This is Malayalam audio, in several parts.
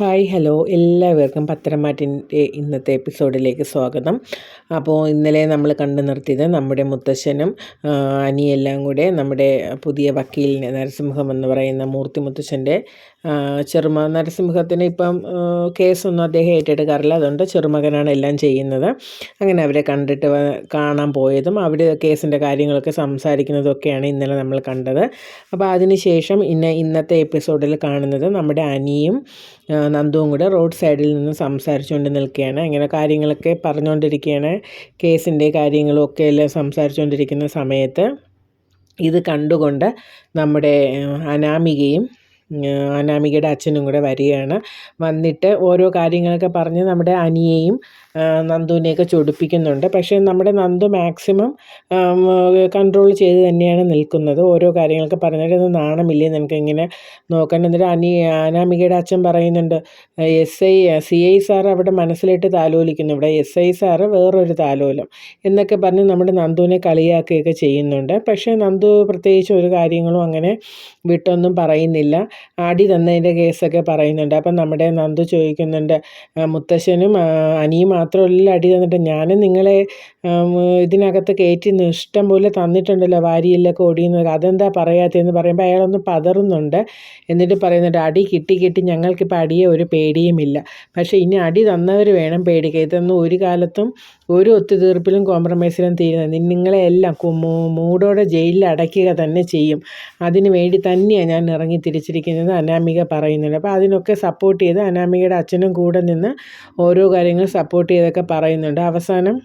Hi hello. എല്ലാവർക്കും പത്തരമാറ്റിന്റെ ഇന്നത്തെ എപ്പിസോഡിലേക്ക് സ്വാഗതം. അപ്പോൾ ഇന്നലെ നമ്മൾ കണ്ടു നിർത്തിയത് നമ്മുടെ മുത്തശ്ശനും അനിയെല്ലാം കൂടെ നമ്മുടെ പുതിയ വക്കീലിനെ നരസിംഹം എന്ന് പറയുന്ന മൂർത്തി മുത്തശ്ശന്റെ ചെറുമ നരസിംഹത്തിന് ഇപ്പം കേസൊന്നും അദ്ദേഹം ഏറ്റെടുക്കാറില്ല. അതുകൊണ്ട് ചെറുമകനാണ് എല്ലാം ചെയ്യുന്നത്. അങ്ങനെ അവരെ കണ്ടിട്ട് കാണാൻ പോയതും അവർ കേസിന്റെ കാര്യങ്ങളൊക്കെ സംസാരിക്കുന്നതും ഒക്കെയാണ് ഇന്നലെ നമ്മൾ കണ്ടത്. അപ്പോൾ അതിനുശേഷം ഇന്ന ഇന്നത്തെ എപ്പിസോഡിൽ കാണുന്നത് നമ്മുടെ അനിയും നന്ദുവും കൂടെ റോഡ് സൈഡിൽ നിന്ന് സംസാരിച്ചുകൊണ്ട് നിൽക്കുകയാണ്. അങ്ങനെ കാര്യങ്ങളൊക്കെ പറഞ്ഞുകൊണ്ടിരിക്കുകയാണ്. കേസിന്റെ കാര്യങ്ങളും ഒക്കെ എല്ലാം സംസാരിച്ചുകൊണ്ടിരിക്കുന്ന സമയത്ത് ഇത് കണ്ടുകൊണ്ട് നമ്മുടെ അനാമികയും അനാമികയുടെ അച്ഛനും കൂടെ വരികയാണ്. വന്നിട്ട് ഓരോ കാര്യങ്ങളൊക്കെ പറഞ്ഞ് നമ്മുടെ അനിയെയും നന്ദുവിനെയൊക്കെ ചൊടിപ്പിക്കുന്നുണ്ട്. പക്ഷേ നമ്മുടെ നന്ദു മാക്സിമം കൺട്രോൾ ചെയ്ത് തന്നെയാണ് നിൽക്കുന്നത്. ഓരോ കാര്യങ്ങളൊക്കെ പറഞ്ഞിട്ട് നാണമില്ലേ നിനക്ക് ഇങ്ങനെ നോക്കണം എന്നിട്ട് അനി അനാമികയുടെ അച്ഛൻ പറയുന്നുണ്ട് S I C I sir അവിടെ മനസ്സിലിട്ട് താലോലിക്കുന്നു. ഇവിടെ എസ് ഐ സാറ് വേറൊരു താലോലം. എന്നൊക്കെ പറഞ്ഞ് നമ്മുടെ നന്ദുവിനെ കളിയാക്കുകയൊക്കെ ചെയ്യുന്നുണ്ട്. പക്ഷേ നന്ദു പ്രത്യേകിച്ച് ഒരു കാര്യങ്ങളും അങ്ങനെ വിട്ടൊന്നും പറയുന്നില്ല. അടി തന്നതിന്റെ കേസൊക്കെ പറയുന്നുണ്ട്. അപ്പം നമ്മുടെ നന്ദു ചോദിക്കുന്നുണ്ട് മുത്തശ്ശനും അനിയും മാത്രമല്ല അടി തന്നിട്ട് ഞാനും നിങ്ങളെ ഇതിനകത്ത് കയറ്റി ഇഷ്ടം പോലെ തന്നിട്ടുണ്ടല്ലോ വാരിയിലൊക്കെ ഓടിയുന്നത് അതെന്താ പറയാത്തതെന്ന് പറയുമ്പോൾ അയാളൊന്ന് പതറുന്നുണ്ട്. എന്നിട്ട് പറയുന്നുണ്ട് അടി കിട്ടി കിട്ടി. ഞങ്ങൾക്കിപ്പോൾ അടിയെ ഒരു പേടിയുമില്ല. പക്ഷേ ഇനി അടി തന്നവർ വേണം പേടിക്കുക ഇതൊന്നും ഒരു കാലത്തും ഒരു ഒത്തുതീർപ്പിലും കോംപ്രമൈസിലും തീരുന്നത് നിങ്ങളെ എല്ലാം മൂടോടെ ജയിലിൽ അടയ്ക്കുക തന്നെ ചെയ്യും. അതിന് വേണ്ടി തന്നെയാണ് ഞാൻ ഇറങ്ങി തിരിച്ചിരിക്കുന്നത്. അനാമിക പറയുന്നുണ്ട് അപ്പോൾ അതിനൊക്കെ സപ്പോർട്ട് ചെയ്ത് അനാമികയുടെ അച്ഛനും കൂടെ നിന്ന് ഓരോ കാര്യങ്ങൾ സപ്പോർട്ട് ചെയ്തൊക്കെ പറയുന്നുണ്ട്. അവസാനം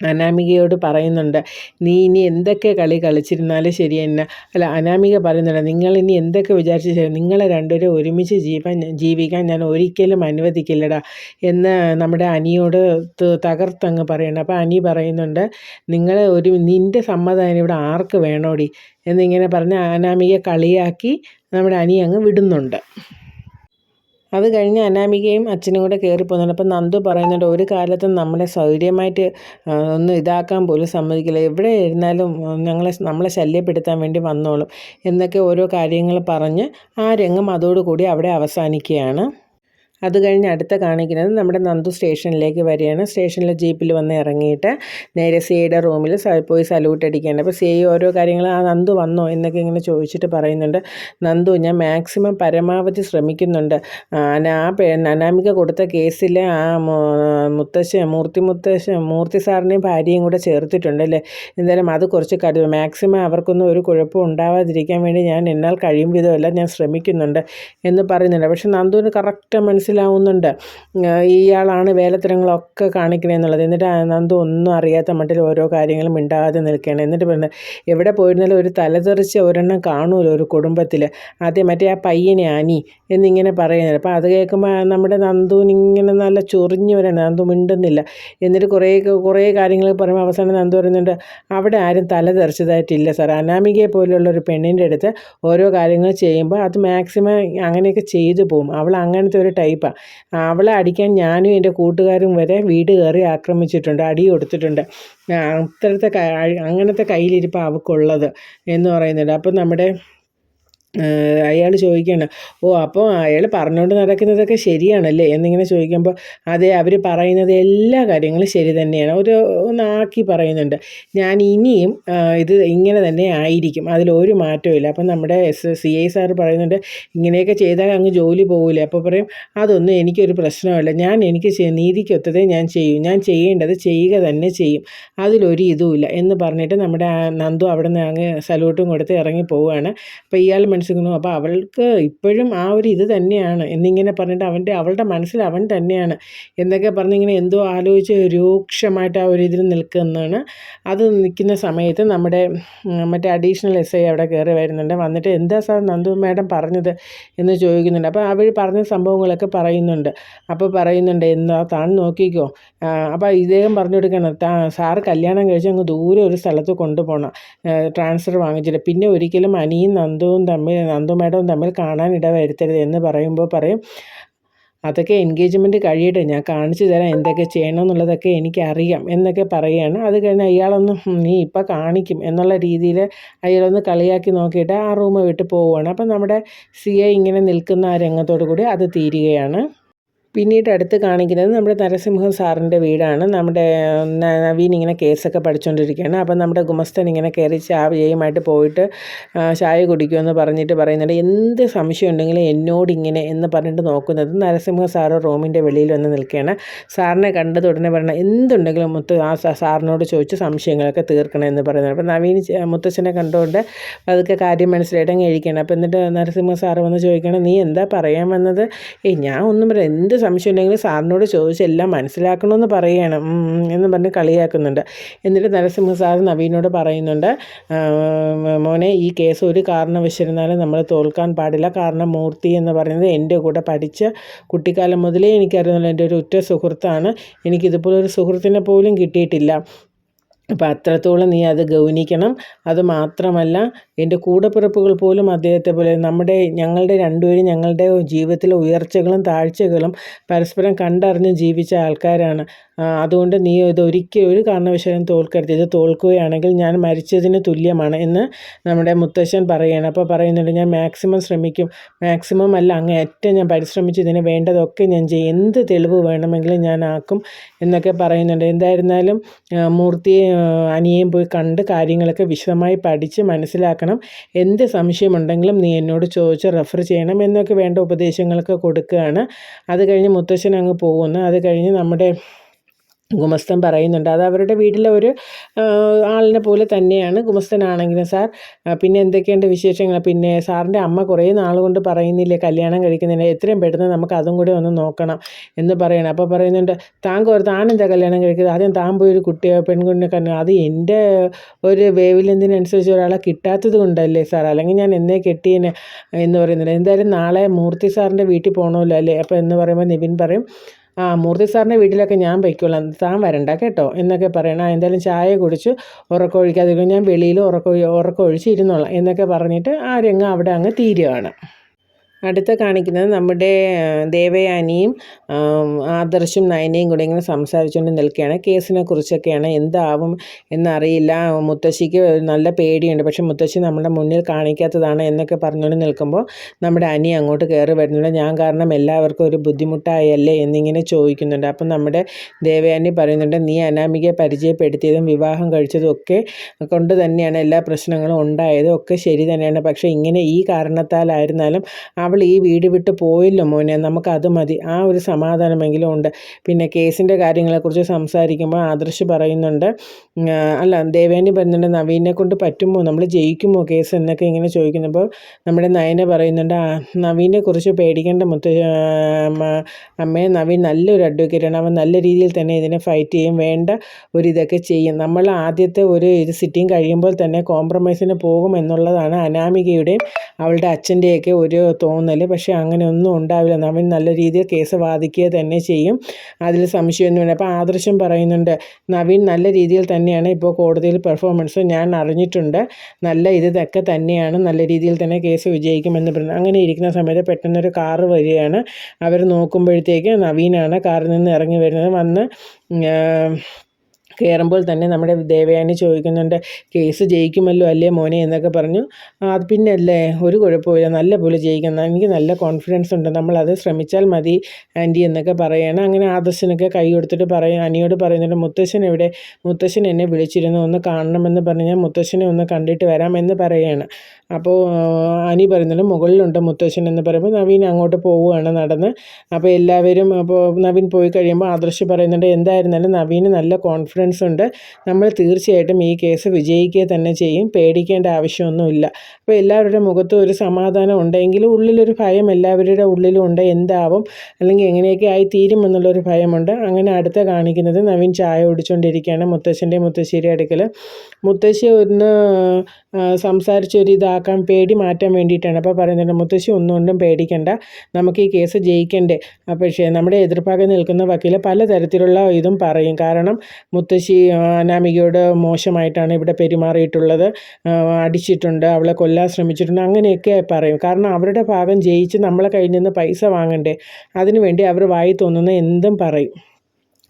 അനാമികയോട് പറയുന്നുണ്ട് നീ ഇനി എന്തൊക്കെ കളി കളിച്ചിരുന്നാലും ശരി എന്നെ. അല്ല അനാമിക പറയുന്നുണ്ട് നിങ്ങൾ ഇനി എന്തൊക്കെ വിചാരിച്ചു ശരി നിങ്ങളെ രണ്ടുപേരും ഒരുമിച്ച് ജീവൻ ജീവിക്കാൻ ഞാൻ ഒരിക്കലും അനുവദിക്കില്ലടാ എന്ന് നമ്മുടെ അനിയോട് തകർത്തങ്ങ് പറയണം. അപ്പോൾ അനി പറയുന്നുണ്ട് നിങ്ങളെ ഒരു നിന്റെ സമ്മതം ഇവിടെ ആർക്ക് വേണോടി? എന്നിങ്ങനെ പറഞ്ഞ് അനാമിക കളിയാക്കി നമ്മുടെ അനി അങ്ങ് വിടുന്നുണ്ട്. അത് കഴിഞ്ഞ് അനാമികയും അച്ഛനും കൂടെ കയറിപ്പോകുന്നുണ്ട് അപ്പം നന്ദു പറയുന്നുണ്ട് ഒരു കാലത്തും നമ്മളെ സൗകര്യമായിട്ട് ഒന്നും ഇതാക്കാൻ പോലും സമ്മതിക്കില്ല. എവിടെ ഇരുന്നാലും ഞങ്ങളെ നമ്മളെ ശല്യപ്പെടുത്താൻ വേണ്ടി വന്നോളും എന്നൊക്കെ ഓരോ കാര്യങ്ങൾ പറഞ്ഞ് ആ രംഗം അതോടുകൂടി അവിടെ അവസാനിക്കുകയാണ്. അത് കഴിഞ്ഞ് അടുത്ത കാണിക്കുന്നത് നമ്മുടെ നന്ദു സ്റ്റേഷനിലേക്ക് വരികയാണ്. സ്റ്റേഷനിലെ ജീപ്പിൽ വന്ന് ഇറങ്ങിയിട്ട് നേരെ സിയുടെ റൂമിൽ പോയി സല്യൂട്ട് അടിക്കുകയാണ്. അപ്പോൾ സി ഓരോ കാര്യങ്ങൾ ആ നന്ദു വന്നോ? എന്നൊക്കെ ഇങ്ങനെ ചോദിച്ചിട്ട് പറയുന്നുണ്ട്. നന്ദു ഞാൻ മാക്സിമം പരമാവധി ശ്രമിക്കുന്നുണ്ട്. ആ അനാമിക കൊടുത്ത കേസിൽ ആ മുത്തശ്ശ മൂർത്തി മുത്തശ്ശ മൂർത്തി സാറിനെയും ഭാര്യയും കൂടെ ചേർത്തിട്ടുണ്ട് അല്ലേ? എന്തായാലും അത് കുറച്ച് കരു മാക്സിമം അവർക്കൊന്നും ഒരു കുഴപ്പം ഉണ്ടാവാതിരിക്കാൻ വേണ്ടി ഞാൻ എന്നാൽ കഴിയും വിധമല്ല ഞാൻ ശ്രമിക്കുന്നുണ്ട് എന്ന് പറയുന്നുണ്ട്. പക്ഷേ നന്ദുവിന് കറക്റ്റ് മനസ്സിൽ മനസ്സിലാവുന്നുണ്ട്. ഇയാളാണ് വേലത്തരങ്ങളൊക്കെ കാണിക്കണേന്നുള്ളത് എന്നിട്ട് നന്ദു ഒന്നും അറിയാത്ത മട്ടിൽ ഓരോ കാര്യങ്ങളും മിണ്ടാതെ നിൽക്കുകയാണ് എന്നിട്ട് പറയുന്നത് എവിടെ പോയിരുന്നാലും ഒരു തലതെറിച്ച് ഒരെണ്ണം കാണുമല്ലോ ഒരു കുടുംബത്തിൽ. ആദ്യം മറ്റേ ആ പയ്യനെ ആനി എന്നിങ്ങനെ പറയുന്നത്. അപ്പോൾ അത് കേൾക്കുമ്പോൾ നമ്മുടെ നന്ദുവിനിങ്ങനെ നല്ല ചൊറിഞ്ഞു വരാണ്. നന്ദു മിണ്ടുന്നില്ല. എന്നിട്ട് കുറേ കുറേ കാര്യങ്ങൾ പറയുമ്പോൾ അവസാനം നന്ദു പറയുന്നുണ്ട് അവിടെ ആരും തലതെറിച്ചതായിട്ടില്ല സാർ അനാമികയെ പോലുള്ള ഒരു പെണ്ണിന്റെ അടുത്ത് ഓരോ കാര്യങ്ങൾ ചെയ്യുമ്പോൾ അത് മാക്സിമം അങ്ങനെയൊക്കെ ചെയ്തു പോകും. അവൾ അങ്ങനത്തെ ഒരു ടൈപ്പ് ടൈപ്പാണ് അവളെ അടിക്കാൻ ഞാനും എന്റെ കൂട്ടുകാരും വരെ വീട് കയറി ആക്രമിച്ചിട്ടുണ്ട് അടി കൊടുത്തിട്ടുണ്ട്. അത്തരത്തെ അങ്ങനത്തെ കയ്യിലിരിപ്പാണ് അവൾക്കുള്ളത് എന്ന് പറയുന്നുണ്ട്. അപ്പം നമ്മുടെ അയാൾ ചോദിക്കുകയാണ് ഓ അപ്പോൾ അയാൾ പറഞ്ഞുകൊണ്ട് നടക്കുന്നതൊക്കെ ശരിയാണല്ലേ? എന്നിങ്ങനെ ചോദിക്കുമ്പോൾ അതെ അവർ പറയുന്നത് എല്ലാ കാര്യങ്ങളും ശരി തന്നെയാണ്. ഒരു ഒന്നാക്കി പറയുന്നുണ്ട് ഞാൻ ഇനിയും ഇത് ഇങ്ങനെ തന്നെ ആയിരിക്കും അതിലൊരു മാറ്റവും ഇല്ല. അപ്പം നമ്മുടെ എസ് സി ഐ സാർ പറയുന്നുണ്ട് ഇങ്ങനെയൊക്കെ ചെയ്താൽ അങ്ങ് ജോലി പോകില്ല അപ്പോൾ പറയും അതൊന്നും എനിക്കൊരു പ്രശ്നമല്ല ഞാൻ എനിക്ക് നീതിക്കൊത്തതേ ഞാൻ ചെയ്യും ഞാൻ ചെയ്യേണ്ടത് ചെയ്യുക തന്നെ ചെയ്യും അതിലൊരു ഇതുമില്ല എന്ന് പറഞ്ഞിട്ട് നമ്മുടെ നന്ദു അവിടെ നിന്ന് അങ്ങ് സല്യൂട്ടും കൊടുത്ത് ഇറങ്ങി പോവുകയാണ്. അപ്പോൾ ഇയാൾ മനസ്സിലാക്കുന്നു അപ്പോൾ അവൾക്ക് ഇപ്പോഴും ആ ഒരു ഇത് തന്നെയാണ്. എന്നിങ്ങനെ പറഞ്ഞിട്ട് അവന്റെ അവളുടെ മനസ്സിൽ അവൻ തന്നെയാണ്. എന്നൊക്കെ പറഞ്ഞിങ്ങനെ എന്തോ ആലോചിച്ച് രൂക്ഷമായിട്ട് ആ ഒരു ഇതിൽ നിൽക്കുന്നതാണ്. അത് നിൽക്കുന്ന സമയത്ത് നമ്മുടെ മറ്റേ അഡീഷണൽ എസ് ഐ അവിടെ കയറി വരുന്നുണ്ട്. വന്നിട്ട് എന്താ സാർ നന്ദു മാഡം പറഞ്ഞത് എന്ന് ചോദിക്കുന്നുണ്ട്. അപ്പോൾ അവർ പറഞ്ഞ സംഭവങ്ങളൊക്കെ പറയുന്നുണ്ട്. അപ്പോൾ പറയുന്നുണ്ട് എന്താ താൻ നോക്കിക്കോ. അപ്പോൾ ഇദ്ദേഹം പറഞ്ഞു കൊടുക്കണം താ സാറ് കല്യാണം കഴിച്ച് അങ്ങ് ദൂരെ ഒരു സ്ഥലത്ത് കൊണ്ടുപോകണം ട്രാൻസ്ഫർ വാങ്ങിച്ചിട്ട്. പിന്നെ ഒരിക്കലും അനിയും നന്ദുവും തമ്മിൽ നന്ദു മേഡവും തമ്മിൽ കാണാൻ ഇടവരുത്തരുത് എന്ന് പറയുമ്പോൾ പറയും അതൊക്കെ എൻഗേജ്മെന്റ് കഴിയട്ടെ ഞാൻ കാണിച്ചു തരാം എന്തൊക്കെ ചെയ്യണം എന്നുള്ളതൊക്കെ എനിക്കറിയാം എന്നൊക്കെ പറയുകയാണ്. അത് കഴിഞ്ഞ് അയാളൊന്ന് നീ ഇപ്പം കാണിക്കും എന്നുള്ള രീതിയിൽ അയാളൊന്ന് കളിയാക്കി നോക്കിയിട്ട് ആ റൂം വിട്ട് പോവുകയാണ്. അപ്പം നമ്മുടെ സി ഐ ഇങ്ങനെ നിൽക്കുന്ന ആ രംഗത്തോടു കൂടി അത് തീരുകയാണ്. പിന്നീട് അടുത്ത് കാണിക്കുന്നത് നമ്മുടെ നരസിംഹം സാറിന്റെ വീടാണ്. നമ്മുടെ നവീൻ ഇങ്ങനെ കേസൊക്കെ പഠിച്ചുകൊണ്ടിരിക്കുകയാണ് അപ്പം നമ്മുടെ ഗുമസ്തൻ ഇങ്ങനെ കയറി ചായയുമായിട്ട് പോയിട്ട് ചായ കുടിക്കുമെന്ന് പറഞ്ഞിട്ട് പറയുന്നുണ്ട്. എന്ത് സംശയം ഉണ്ടെങ്കിലും എന്നോട് ഇങ്ങനെ എന്ന് പറഞ്ഞിട്ട് നോക്കുന്നത് നരസിംഹ സാറ് റൂമിന്റെ വെളിയിൽ വന്ന് നിൽക്കുകയാണ്. സാറിനെ കണ്ടത് ഉടനെ പറയണം എന്തുണ്ടെങ്കിലും മുത്ത് ആ സാറിനോട് ചോദിച്ച് സംശയങ്ങളൊക്കെ തീർക്കണം എന്ന് പറയുന്നത് അപ്പം നവീൻ മുത്തച്ഛനെ കണ്ടുകൊണ്ട് അതൊക്കെ കാര്യം മനസ്സിലായിട്ട് അങ്ങ് കഴിക്കണം അപ്പം എന്നിട്ട് നരസിംഹ സാറ് വന്ന് ചോദിക്കണം നീ എന്താ പറയാൻ വന്നത്? ഏയ് ഞാൻ ഒന്നും പറയാം എന്ത് സംശയം ഉണ്ടെങ്കിൽ സാറിനോട് ചോദിച്ചെല്ലാം മനസ്സിലാക്കണമെന്ന് പറയുകയാണ്. എന്ന് പറഞ്ഞ് കളിയാക്കുന്നുണ്ട്. എന്നിട്ട് നരസിംഹ സാർ നവീനോട് പറയുന്നുണ്ട് മോനെ ഈ കേസ് ഒരു കാരണവശിരുന്നാലും നമ്മൾ തോൽക്കാൻ പാടില്ല. കാരണം മൂർത്തി എന്ന് പറയുന്നത് എന്റെ കൂടെ പഠിച്ച കുട്ടിക്കാലം മുതലേ എനിക്കറിയുന്നുള്ളൂ. എന്റെ ഒരു ഉറ്റ സുഹൃത്താണ്. എനിക്കിതുപോലെ ഒരു സുഹൃത്തിനെ പോലും കിട്ടിയിട്ടില്ല. അപ്പം അത്രത്തോളം നീ അത് ഗൗനിക്കണം. അത് മാത്രമല്ല എന്റെ കൂടപ്പിറപ്പുകൾ പോലും അദ്ദേഹത്തെ പോലെ നമ്മുടെ ഞങ്ങളുടെ രണ്ടുപേരും ഞങ്ങളുടെ ജീവിതത്തിലെ ഉയർച്ചകളും താഴ്ചകളും പരസ്പരം കണ്ടറിഞ്ഞ് ജീവിച്ച ആൾക്കാരാണ്. അതുകൊണ്ട് നീ ഇതൊരിക്കലും ഒരു കാരണവശാലും തോൽക്കരുത്. ഇത് തോൽക്കുകയാണെങ്കിൽ ഞാൻ മരിച്ചതിന് തുല്യമാണ് എന്ന് നമ്മുടെ മുത്തശ്ശൻ പറയുകയാണ്. അപ്പോൾ പറയുന്നുണ്ട് ഞാൻ മാക്സിമം ശ്രമിക്കും. മാക്സിമം അല്ല അങ്ങ് ഏറ്റവും ഞാൻ പരിശ്രമിച്ച് ഇതിന് വേണ്ടതൊക്കെ ഞാൻ ചെയ്യും. എന്ത് തെളിവ് വേണമെങ്കിലും ഞാൻ ആക്കും എന്നൊക്കെ പറയുന്നുണ്ട്. എന്തായിരുന്നാലും മൂർത്തിയെ അനിയേയും പോയി കണ്ട് കാര്യങ്ങളൊക്കെ വിശദമായി പഠിച്ച് മനസ്സിലാക്കണം. എന്ത് സംശയമുണ്ടെങ്കിലും നീ എന്നോട് ചോദിച്ച് റെഫർ ചെയ്യണം എന്നൊക്കെ വേണ്ട ഉപദേശങ്ങളൊക്കെ കൊടുക്കുകയാണ്. അത് കഴിഞ്ഞ് മുത്തശ്ശൻ അങ്ങ് പോകുന്നു. അത് കഴിഞ്ഞ് നമ്മുടെ ഗുമസ്തൻ പറയുന്നുണ്ട്. അത് അവരുടെ വീട്ടിലെ ഒരു ആളിനെ പോലെ തന്നെയാണ് ഗുമസ്തനാണെങ്കിലും സാർ. പിന്നെ എന്തൊക്കെയുണ്ട് വിശേഷങ്ങൾ? പിന്നെ സാറിന്റെ അമ്മ കുറേ നാൾ കൊണ്ട് പറയുന്നില്ലേ കല്യാണം കഴിക്കുന്നില്ല എത്രയും പെട്ടെന്ന് നമുക്ക് അതും കൂടി ഒന്ന് നോക്കണം എന്ന് പറയണം. അപ്പോൾ പറയുന്നുണ്ട് താൻ താൻ കല്യാണം കഴിക്കുന്നത്? ആദ്യം താൻ പോയി ഒരു കുട്ടിയോ പെൺകുട്ടിനെ കണ്ടു അത് എന്റെ ഒരു വേവിലെന്തിനനുസരിച്ച് ഒരാളെ കിട്ടാത്തത് കൊണ്ടല്ലേ സാർ? അല്ലെങ്കിൽ ഞാൻ എന്നേ കെട്ടിയനെ? എന്ന് പറയുന്നുണ്ട്. എന്തായാലും നാളെ മൂർത്തി സാറിന്റെ വീട്ടിൽ പോകണമല്ലോ അല്ലേ? അപ്പോൾ എന്ന് പറയുമ്പോൾ നിവിൻ പറയും ആ മൂർത്തി സാറിന്റെ വീട്ടിലൊക്കെ ഞാൻ പൊയ്ക്കോളാം താൻ വരണ്ട കേട്ടോ. എന്നൊക്കെ പറയണം. എന്തായാലും ചായ കുടിച്ച്. ഉറക്കമൊഴിക്കാതിരിക്കും ഞാൻ വെളിയിൽ ഉറക്കം ഉറക്കമൊഴിച്ച് ഇരുന്നോളാം എന്നൊക്കെ പറഞ്ഞിട്ട് ആ രംഗം അവിടെ അങ്ങ് തീരുകയാണ് അടുത്ത കാണിക്കുന്നത് നമ്മുടെ ദേവയാനിയും ആദർശും നയനയും കൂടെ ഇങ്ങനെ സംസാരിച്ചുകൊണ്ട് നിൽക്കുകയാണ്. കേസിനെ കുറിച്ചൊക്കെയാണ് എന്താവും എന്നറിയില്ല. മുത്തശ്ശിക്ക് നല്ല പേടിയുണ്ട്. പക്ഷെ മുത്തശ്ശി നമ്മുടെ മുന്നിൽ കാണിക്കാത്തതാണ് എന്നൊക്കെ പറഞ്ഞുകൊണ്ട് നിൽക്കുമ്പോൾ നമ്മുടെ അനി അങ്ങോട്ട് കയറി വരുന്നുണ്ട്. ഞാൻ കാരണം എല്ലാവർക്കും ഒരു ബുദ്ധിമുട്ടായല്ലേ എന്നിങ്ങനെ ചോദിക്കുന്നുണ്ട്. അപ്പം നമ്മുടെ ദേവയാനി പറയുന്നുണ്ട് നീ അനാമികയെ പരിചയപ്പെടുത്തിയതും വിവാഹം കഴിച്ചതും ഒക്കെ കൊണ്ട് തന്നെയാണ് എല്ലാ പ്രശ്നങ്ങളും ഉണ്ടായതും ഒക്കെ ശരി തന്നെയാണ്. പക്ഷേ ഇങ്ങനെ ഈ കാരണത്താലായിരുന്നാലും അവൾ ഈ വീട് വിട്ട് പോയില്ല മോനെ. നമുക്കത് മതി. ആ ഒരു സമാധാനമെങ്കിലും ഉണ്ട്. പിന്നെ കേസിന്റെ കാര്യങ്ങളെക്കുറിച്ച് സംസാരിക്കുമ്പോൾ ആദർശ് പറയുന്നുണ്ട് അല്ല ദേവേനി പറയുന്നുണ്ട് നവീനെ കൊണ്ട് പറ്റുമോ? നമ്മൾ ജയിക്കുമോ കേസ് എന്നൊക്കെ ഇങ്ങനെ ചോദിക്കുന്നപ്പോൾ നമ്മുടെ നയന പറയുന്നുണ്ട് നവീനെ കുറിച്ച് പേടിക്കേണ്ട മുത്ത അമ്മയെ നവീൻ നല്ലൊരു അഡ്വക്കേറ്റാണ് അവൻ നല്ല രീതിയിൽ തന്നെ ഇതിനെ ഫൈറ്റ് ചെയ്യും വേണ്ട ഒരു ഇതൊക്കെ ചെയ്യും. നമ്മൾ ആദ്യത്തെ ഒരു ഇത് സിറ്റിംഗ് കഴിയുമ്പോൾ തന്നെ കോംപ്രമൈസിന് പോകും എന്നുള്ളതാണ് അനാമികയുടെയും അവളുടെ അച്ഛന്റെയൊക്കെ ഒരു തോന്നൽ. തോന്നൽ പക്ഷേ അങ്ങനെ ഒന്നും ഉണ്ടാവില്ല. നമ്മൾ നല്ല രീതിയിൽ കേസ് വാദിക്കുക തന്നെ ചെയ്യും. അതിൽ സംശയമൊന്നുമില്ല അപ്പോൾ ആദർശം പറയുന്നുണ്ട് നവീൻ നല്ല രീതിയിൽ തന്നെയാണ് ഇപ്പോൾ കോടതിയിൽ പെർഫോമൻസ്. ഞാൻ അറിഞ്ഞിട്ടുണ്ട്. നല്ല ഇത് ഇതൊക്കെ തന്നെയാണ്. നല്ല രീതിയിൽ തന്നെ കേസ് വിജയിക്കുമെന്ന് പറഞ്ഞു. അങ്ങനെ ഇരിക്കുന്ന സമയത്ത് പെട്ടെന്നൊരു കാറ് വരികയാണ്. അവർ നോക്കുമ്പോഴത്തേക്ക് നവീനാണ് കാറിൽ നിന്ന് ഇറങ്ങി വരുന്നത്. വന്ന് കയറുമ്പോൾ തന്നെ നമ്മുടെ ദേവയാനി ചോദിക്കുന്നുണ്ട് കേസ് ജയിക്കുമല്ലോ അല്ലേ മോനെ? എന്നൊക്കെ പറഞ്ഞു. അത് പിന്നെ അല്ലേ ഒരു കുഴപ്പമില്ല നല്ല പോലെ ജയിക്കുന്ന എനിക്ക് നല്ല കോൺഫിഡൻസ് ഉണ്ട്. നമ്മളത് ശ്രമിച്ചാൽ മതി ആന്റി എന്നൊക്കെ പറയണം. അങ്ങനെ ആദർശനൊക്കെ കൈ കൊടുത്തിട്ട് പറയും അനിയോട് പറയുന്നുണ്ട് മുത്തശ്ശൻ എവിടെ? മുത്തശ്ശൻ എന്നെ വിളിച്ചിരുന്നു. ഒന്ന് കാണണമെന്ന് പറഞ്ഞാൽ മുത്തശ്ശനെ ഒന്ന് കണ്ടിട്ട് വരാമെന്ന് പറയുകയാണ് അപ്പോൾ അനി പറയുന്നുണ്ട് മുകളിലുണ്ട് മുത്തശ്ശൻ എന്ന് പറയുമ്പോൾ നവീൻ അങ്ങോട്ട് പോവുകയാണ് നടന്ന്. അപ്പോൾ എല്ലാവരും അപ്പോൾ നവീൻ പോയി കഴിയുമ്പോൾ ആദർശ് പറയുന്നുണ്ട് എന്തായിരുന്നാലും നവീന് നല്ല കോൺഫിഡൻസ് ഉണ്ട്. നമ്മൾ തീർച്ചയായിട്ടും ഈ കേസ് വിജയിക്കുക തന്നെ ചെയ്യും. പേടിക്കേണ്ട ആവശ്യമൊന്നുമില്ല. അപ്പോൾ എല്ലാവരുടെ മുഖത്തും ഒരു സമാധാനം ഉണ്ടെങ്കിലും ഉള്ളിലൊരു ഭയം എല്ലാവരുടെ ഉള്ളിലും ഉണ്ട്. എന്താവും? അല്ലെങ്കിൽ എങ്ങനെയൊക്കെ ആയി തീരും എന്നുള്ളൊരു ഭയമുണ്ട്. അങ്ങനെ അടുത്ത കാണിക്കുന്നത് നവീൻ ചായ ഓടിച്ചുകൊണ്ടിരിക്കുകയാണ് മുത്തശ്ശന്റെ മുത്തശ്ശേരി അടുക്കൽ. മുത്തശ്ശി ഒന്ന് സംസാരിച്ചൊരു ഇതാക്കാൻ പേടി മാറ്റാൻ വേണ്ടിയിട്ടാണ്. അപ്പോൾ പറയുന്നുണ്ട് മുത്തശ്ശി ഒന്നുകൊണ്ടും പേടിക്കണ്ട. നമുക്ക് ഈ കേസ് ജയിക്കണ്ടേ? പക്ഷേ നമ്മുടെ എതിർഭാഗം നിൽക്കുന്ന വക്കീൽ പലതരത്തിലുള്ള ഇതും പറയും. കാരണം മുത്തശ്ശി മുത്തശ്ശി അനാമികയോട് മോശമായിട്ടാണ് ഇവിടെ പെരുമാറിയിട്ടുള്ളത്. അടിച്ചിട്ടുണ്ട് അവളെ കൊല്ലാൻ ശ്രമിച്ചിട്ടുണ്ട് അങ്ങനെയൊക്കെ പറയും. കാരണം അവരുടെ ഭാഗം ജയിച്ച് നമ്മളെ കയ്യിൽ നിന്ന് പൈസ വാങ്ങണ്ടേ? അതിനുവേണ്ടി അവർ വായി തോന്നുന്ന എന്തും പറയും.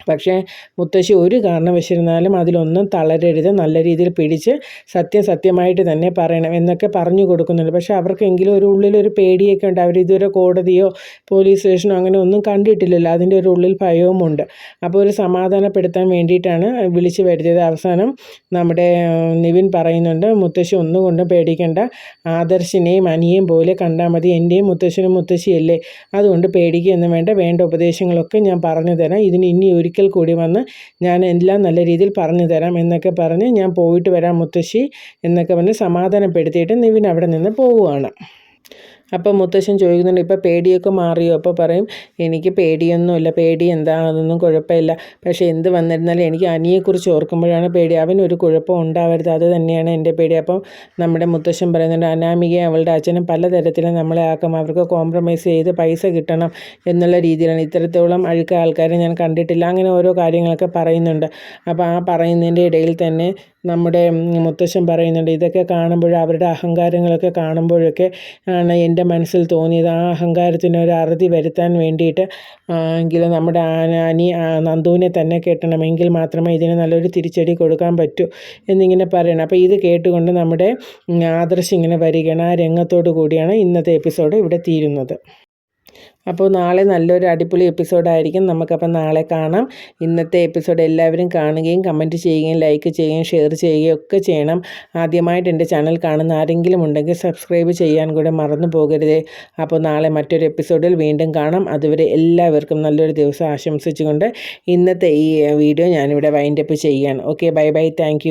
പക്ഷേ മുത്തശ്ശി ഒരു കാരണവശിരുന്നാലും അതിലൊന്നും തളരരുത്. നല്ല രീതിയിൽ പിടിച്ച് സത്യം സത്യമായിട്ട് തന്നെ പറയണം എന്നൊക്കെ പറഞ്ഞു കൊടുക്കുന്നുണ്ട്. പക്ഷേ അവർക്കെങ്കിലും ഒരു ഉള്ളിലൊരു പേടിയൊക്കെ ഉണ്ട്. ഇതുവരെ കോടതിയോ പോലീസ് സ്റ്റേഷനോ അങ്ങനെ ഒന്നും കണ്ടിട്ടില്ലല്ലോ. അതിന്റെ ഒരു ഉള്ളിൽ ഭയവുമുണ്ട് അപ്പോൾ ഒരു സമാധാനപ്പെടുത്താൻ വേണ്ടിയിട്ടാണ് വിളിച്ചു വരുത്തിയത്. അവസാനം നമ്മുടെ നിവിൻ പറയുന്നുണ്ട് മുത്തശ്ശി ഒന്നും കൊണ്ടും പേടിക്കേണ്ട. ആദർശിനെയും അനിയേയും പോലെ കണ്ടാൽ മതി. എന്റെയും മുത്തശ്ശനും മുത്തശ്ശിയല്ലേ? അതുകൊണ്ട് പേടിക്കുകയൊന്നും വേണ്ട. വേണ്ട ഉപദേശങ്ങളൊക്കെ ഞാൻ പറഞ്ഞു തരാം. ഇതിന് ഇനി ഒരിക്കൽ കൂടി വന്ന് ഞാൻ എല്ലാം നല്ല രീതിയിൽ പറഞ്ഞു തരാം എന്നൊക്കെ പറഞ്ഞ് ഞാൻ പോയിട്ട് വരാം മുത്തശ്ശി എന്നൊക്കെ പറഞ്ഞ് സമാധാനപ്പെടുത്തിയിട്ട് നിവിൻ അവിടെ നിന്ന് പോവുകയാണ്. അപ്പോൾ മുത്തശ്ശൻ ചോദിക്കുന്നുണ്ട് ഇപ്പോൾ പേടിയൊക്കെ മാറിയോ? അപ്പോൾ പറയും എനിക്ക് പേടിയൊന്നുമില്ല പേടി എന്താ അതൊന്നും കുഴപ്പമില്ല. പക്ഷേ എന്ത് വന്നിരുന്നാലും എനിക്ക് അനിയെക്കുറിച്ച് ഓർക്കുമ്പോഴാണ് പേടി. അവനൊരു കുഴപ്പം ഉണ്ടാവരുത് അത് തന്നെയാണ് എന്റെ പേടി. അപ്പം നമ്മുടെ മുത്തശ്ശൻ പറയുന്നുണ്ട് അനാമികയെ അവളുടെ അച്ഛനും പലതരത്തിലും നമ്മളെ ആക്കും. അവർക്ക് കോംപ്രമൈസ് ചെയ്ത് പൈസ കിട്ടണം എന്നുള്ള രീതിയിലാണ്. ഇത്തരത്തോളം അഴുക്ക ആൾക്കാരെ ഞാൻ കണ്ടിട്ടില്ല. അങ്ങനെ ഓരോ കാര്യങ്ങളൊക്കെ പറയുന്നുണ്ട്. അപ്പോൾ ആ പറയുന്നതിന്റെ ഇടയിൽ തന്നെ നമ്മുടെ മുത്തശ്ശൻ പറയുന്നുണ്ട് ഇതൊക്കെ കാണുമ്പോൾ അവരുടെ അഹങ്കാരങ്ങളൊക്കെ കാണുമ്പോഴൊക്കെ ആണ് എന്റെ മനസ്സിൽ തോന്നിയത്. ആ അഹങ്കാരത്തിന് ഒരു അറുതി വരുത്താൻ വേണ്ടിയിട്ട് എങ്കിലും നമ്മുടെ അനി നന്ദുവിനെ തന്നെ കെട്ടണമെങ്കിൽ മാത്രമേ ഇതിന് നല്ലൊരു തിരിച്ചടി കൊടുക്കാൻ പറ്റൂ എന്നിങ്ങനെ പറയണം. അപ്പോൾ ഇത് കേട്ടുകൊണ്ട് നമ്മുടെ ആദർശ് ഇങ്ങനെ വരികയാണ്. ആ രംഗത്തോടു കൂടിയാണ് ഇന്നത്തെ എപ്പിസോഡ് ഇവിടെ തീരുന്നത്. അപ്പോൾ നാളെ നല്ലൊരു അടിപൊളി എപ്പിസോഡായിരിക്കും. നമുക്കപ്പോൾ നാളെ കാണാം. ഇന്നത്തെ എപ്പിസോഡ് എല്ലാവരും കാണുകയും കമന്റ് ചെയ്യുകയും ലൈക്ക് ചെയ്യുകയും ഷെയർ ചെയ്യുകയും ഒക്കെ ചെയ്യണം. ആദ്യമായിട്ട് എന്റെ ചാനൽ കാണുന്ന ആരെങ്കിലും ഉണ്ടെങ്കിൽ സബ്സ്ക്രൈബ് ചെയ്യാൻ കൂടെ മറന്നു പോകരുതേ. അപ്പോൾ നാളെ മറ്റൊരു എപ്പിസോഡിൽ വീണ്ടും കാണാം. അതുവരെ എല്ലാവർക്കും നല്ലൊരു ദിവസം ആശംസിച്ചുകൊണ്ട് ഇന്നത്തെ ഈ വീഡിയോ ഞാനിവിടെ വൈൻഡപ്പ് ചെയ്യുകയാണ് ഓക്കെ ബൈ ബൈ താങ്ക്